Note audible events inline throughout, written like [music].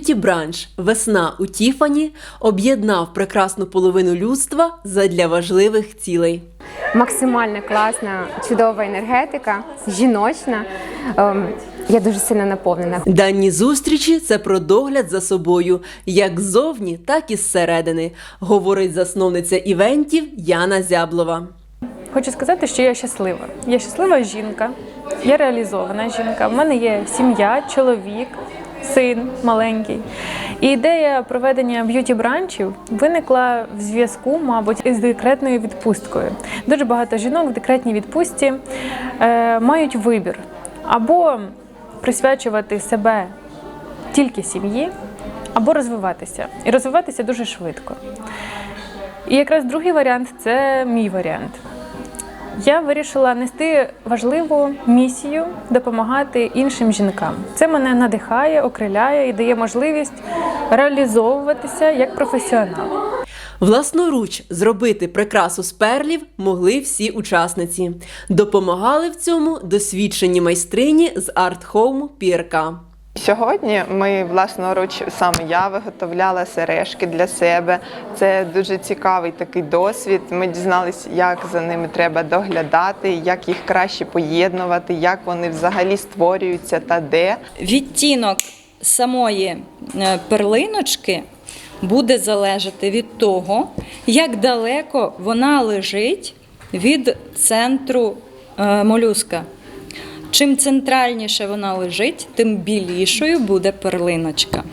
Б'юті бранч Весна у Тіфані об'єднав прекрасну половину людства задля важливих цілей. максимально класна, чудова енергетика, жіночна. Ем, Я дуже сильно наповнена. Дані зустрічі це про догляд за собою, як ззовні, так і зсередини, говорить засновниця івентів Яна Зяблова. Хочу сказати, що я щаслива. Я щаслива жінка, я реалізована жінка. У мене є сім'я, чоловік, син маленький. І ідея проведення б'юті бранчів виникла в зв'язку, мабуть, із декретною відпусткою. Дуже багато жінок в декретній відпустці е, мають вибір або присвячувати себе тільки сім'ї, або розвиватися. І розвиватися дуже швидко. І якраз другий варіант це мій варіант. Я вирішила нести важливу місію допомагати іншим жінкам. Це мене надихає, окриляє і дає можливість реалізовуватися як професіонал. Власноруч зробити прикрасу з перлів могли всі учасниці. Допомагали в цьому досвідчені майстрині з арт-хоуму ПРК. Сьогодні ми власноруч саме я виготовляла сережки для себе. Це дуже цікавий такий досвід. Ми дізналися, як за ними треба доглядати, як їх краще поєднувати, як вони взагалі створюються та де. Відтінок самої е, перлиночки буде залежати від того, як далеко вона лежить від центру е, молюска. Чим центральніше вона лежить, тим білішою буде перлиночка.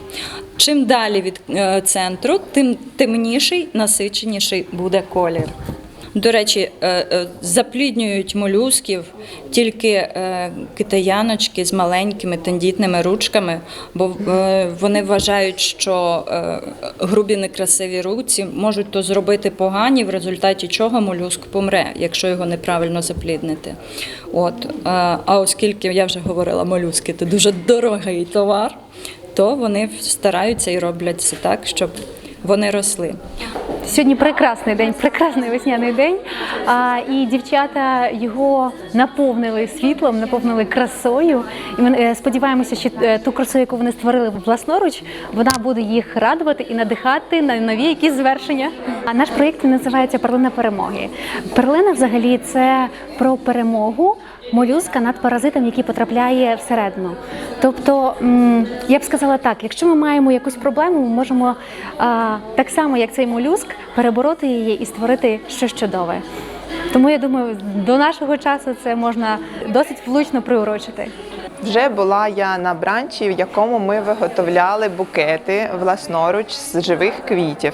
Чим далі від е, центру, тим темніший, насиченіший буде колір. До речі, е, е, запліднюють молюсків тільки е, китаяночки з маленькими тендітними ручками, бо вони вважають, що грубі некрасиві руці можуть то зробити погані, в результаті чого молюск помре, якщо його неправильно запліднити. От, а оскільки я вже говорила, молюски це дуже дорогий товар, то вони стараються і роблять все так, щоб вони росли. Сьогодні прекрасний день, прекрасний весняний день. І дівчата його наповнили світлом, наповнили красою. І ми е, сподіваємося, що е, ту красу, яку вони створили власноруч, вона буде їх радувати і надихати на нові якісь звершення. А наш проєкт називається Перлина перемоги. Перлина, взагалі, це про перемогу молюска над паразитом, який потрапляє всередину. Тобто, я б сказала так: якщо ми маємо якусь проблему, ми можемо так само, як цей молюск, перебороти її і створити щось чудове. Тому я думаю, до нашого часу це можна досить влучно приурочити. Вже була я на бранчі, в якому ми виготовляли букети власноруч з живих квітів.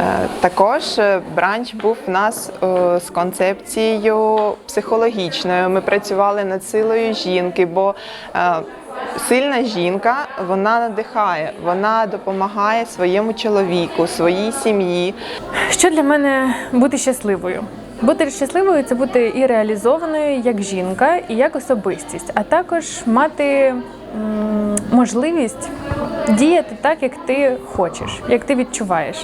Е, Також е, бранч був у нас е, з концепцією психологічною. Ми працювали над силою жінки, бо Сильна жінка вона надихає, вона допомагає своєму чоловіку, своїй сім'ї. Що для мене бути щасливою? Бути щасливою це бути і реалізованою як жінка, і як особистість, а також мати можливість діяти так, як ти хочеш, як ти відчуваєш,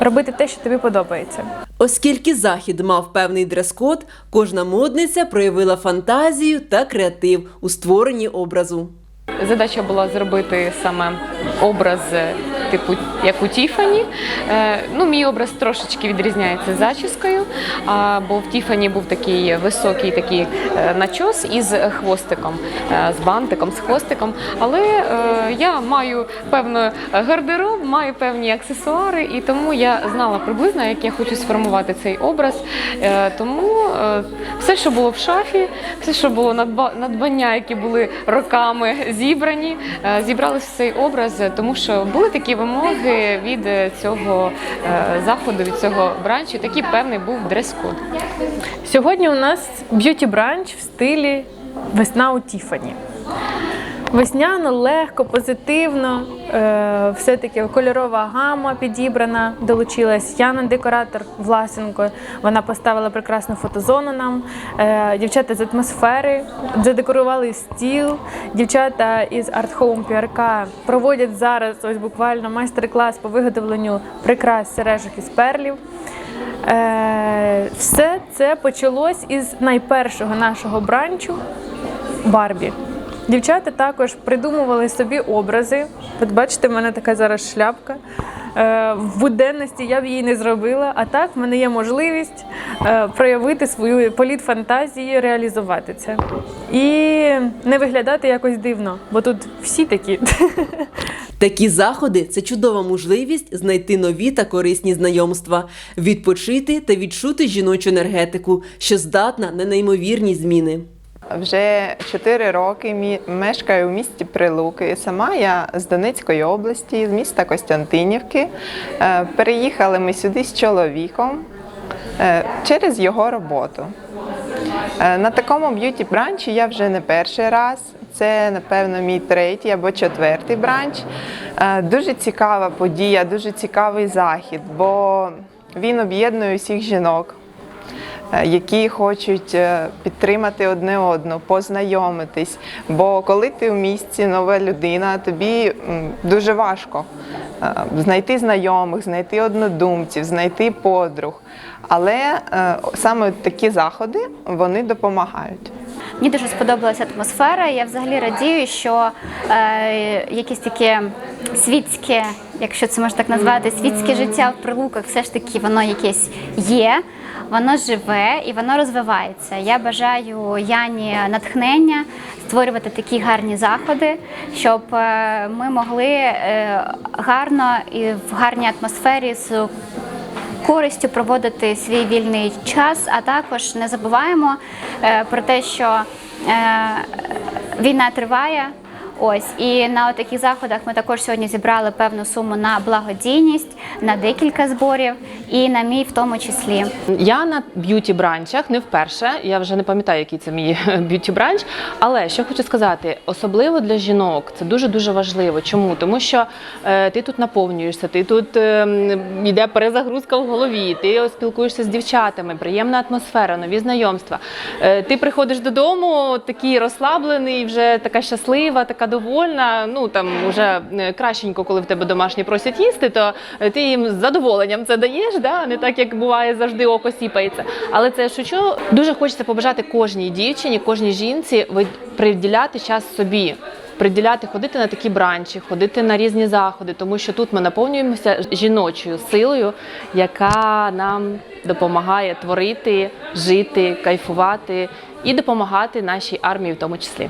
робити те, що тобі подобається. Оскільки захід мав певний дрес-код, кожна модниця проявила фантазію та креатив у створенні образу. Задача була зробити саме образ типу як у Тіфані. Е, ну, мій образ трошечки відрізняється зачіскою, бо в Тіфані був такий високий такий е, начос із хвостиком, е, з бантиком, з хвостиком. Але я маю певний гардероб, маю певні аксесуари, і тому я знала приблизно, як я хочу сформувати цей образ. Тому все, що було в шафі, все, що було надба- надбання, які були роками зібрані, зібралися в цей образ, тому що були такі вимоги від е, цього е, заходу, від цього бранчу. Такий певний був дрес-код. Сьогодні у нас б'юті бранч в стилі весна у Тіфані. Весняно, легко, позитивно, е, все-таки кольорова гама підібрана, долучилась Яна, декоратор Власенко. Вона поставила прекрасну фотозону нам. Е, дівчата з атмосфери задекорували стіл. Дівчата із Home PRK проводять зараз ось буквально майстер-клас по виготовленню прикрас сережок із перлів. Е, все це почалось із найпершого нашого бранчу Барбі. Дівчата також придумували собі образи. От бачите, в мене така зараз шляпка. Е, В буденності я б її не зробила, а так в мене є можливість е, проявити свою політ фантазії, реалізувати це. І не виглядати якось дивно, бо тут всі такі. [laughs] Такі заходи це чудова можливість знайти нові та корисні знайомства, відпочити та відчути жіночу енергетику, що здатна на неймовірні зміни. Вже 4 роки мешкаю в місті Прилуки. Сама я з Донецької області, з міста Костянтинівки. Е, Переїхали ми сюди з чоловіком е, через його роботу. Е, На такому б'юті бранчі я вже не перший раз. Це, напевно, мій третій або четвертий бранч. Дуже цікава подія, дуже цікавий захід, бо він об'єднує всіх жінок які хочуть е, підтримати одне одну, познайомитись. Бо коли ти в місті нова людина, тобі дуже важко е, знайти знайомих, знайти однодумців, знайти подруг. Але е, саме такі заходи вони допомагають. Мені дуже сподобалася атмосфера. Я взагалі радію, що е, якесь таке світське, якщо це можна так назвати, світське життя в прилуках все ж таки воно якесь є, воно живе і воно розвивається. Я бажаю Яні натхнення створювати такі гарні заходи, щоб е, ми могли е, гарно і в гарній атмосфері з користю проводити свій вільний час, а також не забуваємо е, про те, що е, війна триває. Ось і на таких заходах ми також сьогодні зібрали певну суму на благодійність, на декілька зборів і на мій в тому числі. Я на б'юті бранчах не вперше. Я вже не пам'ятаю, який це мій [laughs] б'юті бранч. Але що хочу сказати, особливо для жінок це дуже дуже важливо. Чому? Тому що е, ти тут наповнюєшся, ти тут е, йде перезагрузка в голові, ти спілкуєшся з дівчатами, приємна атмосфера, нові знайомства. Е, ти приходиш додому, такий розслаблений, вже така щаслива, така довольна. Ну там вже е, кращенько, коли в тебе домашні просять їсти, то е, ти їм з задоволенням це даєш, да? не так як буває завжди око сіпається. Але це я шучу. Дуже хочеться побажати кожній дівчині, кожній жінці приділяти час собі. Приділяти, ходити на такі бранчі, ходити на різні заходи, тому що тут ми наповнюємося жіночою силою, яка нам допомагає творити, жити, кайфувати і допомагати нашій армії в тому числі.